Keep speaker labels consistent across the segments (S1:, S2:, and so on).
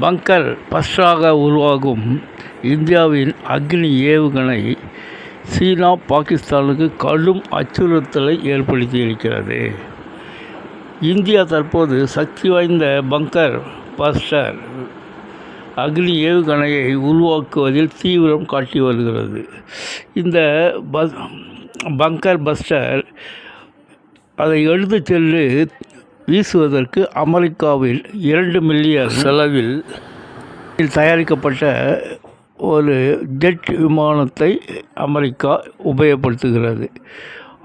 S1: பங்கர் பஸ்டாக உருவாகும் இந்தியாவின் அக்னி ஏவுகணை சீனா பாகிஸ்தானுக்கு கடும் அச்சுறுத்தலை ஏற்படுத்தியிருக்கிறது. இந்தியா தற்போது சக்தி வாய்ந்த பங்கர் பஸ்டர் அக்னி ஏவுகணையை உருவாக்குவதில் தீவிரம் காட்டி வருகிறது. இந்த பங்கர் பஸ்டர் அதை எடுத்து சென்று வீசுவதற்கு அமெரிக்காவில் இரண்டு மில்லியன் செலவில் தயாரிக்கப்பட்ட ஒரு ஜெட் விமானத்தை அமெரிக்கா உபயோகப்படுத்துகிறது.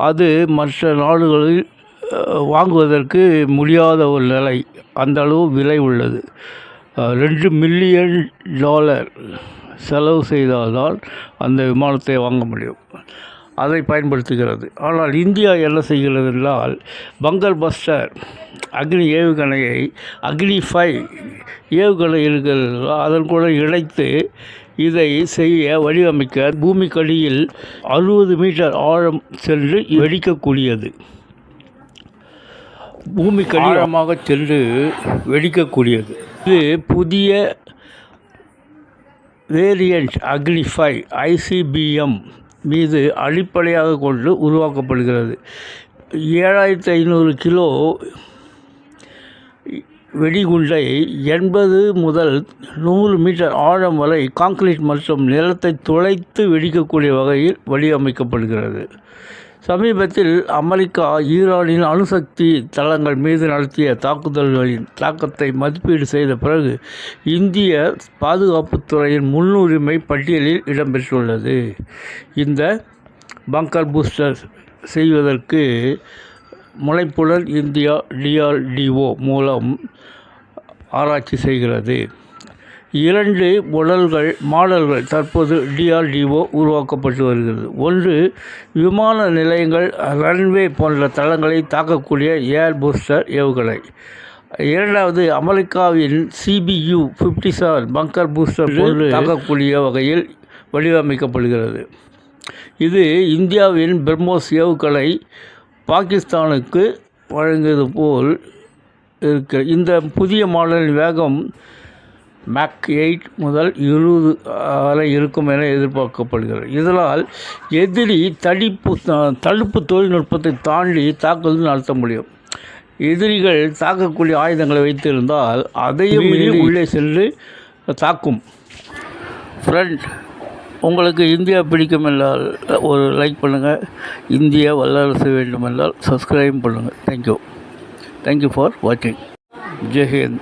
S1: அது மற்ற நாடுகளில் வாங்குவதற்கு முடியாத ஒரு நிலை. அந்த அளவு விலை உள்ளது. ரெண்டு மில்லியன் டாலர் செலவு செய்தால்தான் அந்த விமானத்தை வாங்க முடியும். அதை பயன்படுத்துகிறது. ஆனால் இந்தியா என்ன செய்கிறது என்றால் பங்கர் பஸ்டர் அக்னி ஏவுகணையை அக்னி ஃபைவ் ஏவுகணை இருக்கிறது அதன் கூட இணைத்து இதை செய்ய வடிவமைக்க பூமிக்கடியில் அறுபது மீட்டர் ஆழம் சென்று வெடிக்கக்கூடியது. பூமிக்கடி ஆழமாக சென்று வெடிக்கக்கூடியது. இது புதிய வேரியண்ட் அக்னி ஃபைவ் ஐசிபிஎம் மீது அடிப்படையாக கொண்டு உருவாக்கப்படுகிறது. ஏழாயிரத்தி ஐநூறு கிலோ வெடிகுண்டை எண்பது முதல் நூறு மீட்டர் ஆழம் வரை காங்கிரீட் மற்றும் நிலத்தை துளைத்து வெடிக்கக்கூடிய வகையில் வடிவமைக்கப்படுகிறது. சமீபத்தில் அமெரிக்கா ஈரானின் அணுசக்தி தளங்கள் மீது நடத்திய தாக்குதல்களின் தாக்கத்தை மதிப்பீடு செய்த பிறகு இந்திய பாதுகாப்புத்துறையின் முன்னுரிமை பட்டியலில் இடம்பெற்றுள்ளது. இந்த பங்கர் பூஸ்டர் செய்வதற்கு முனைப்புடன் இந்தியா டிஆர்டிஓ மூலம் ஆராய்ச்சி செய்கிறது. இரண்டு மாடல்கள் மாடல்கள் தற்போது டிஆர்டிஓ உருவாக்கப்பட்டு வருகிறது. ஒன்று விமான நிலையங்கள் ரன்வே போன்ற தளங்களை தாக்கக்கூடிய ஏர் பூஸ்டர் ஏவுகணை. இரண்டாவது அமெரிக்காவின் CBU fifty seven bunker booster போன்று தாக்கக்கூடிய வகையில் வடிவமைக்கப்படுகிறது. இது இந்தியாவின் பிரம்மோஸ் ஏவுகணை பாகிஸ்தானுக்கு வழங்கியது போல் இருக்க. இந்த புதிய மாடலின் வேகம் மேக் எயிட் முதல் இருபது வரை இருக்கும் என எதிர்பார்க்கப்படுகிறது. இதனால் எதிரி தடிப்பு தடுப்பு தொழில்நுட்பத்தை தாண்டி தாக்குதல் நடத்த முடியும். எதிரிகள் தாக்கக்கூடிய ஆயுதங்களை வைத்திருந்தால் அதையும் மீறி உள்ளே சென்று தாக்கும். ஃப்ரெண்ட் உங்களுக்கு இந்தியா பிடிக்கும் என்றால் ஒரு லைக் பண்ணுங்கள் இந்தியா வல்லரசு வேண்டும் என்றால் சப்ஸ்கிரைப் பண்ணுங்கள் தேங்க்யூ தேங்க்யூ ஃபார் வாட்சிங் ஜெய் ஹிந்த்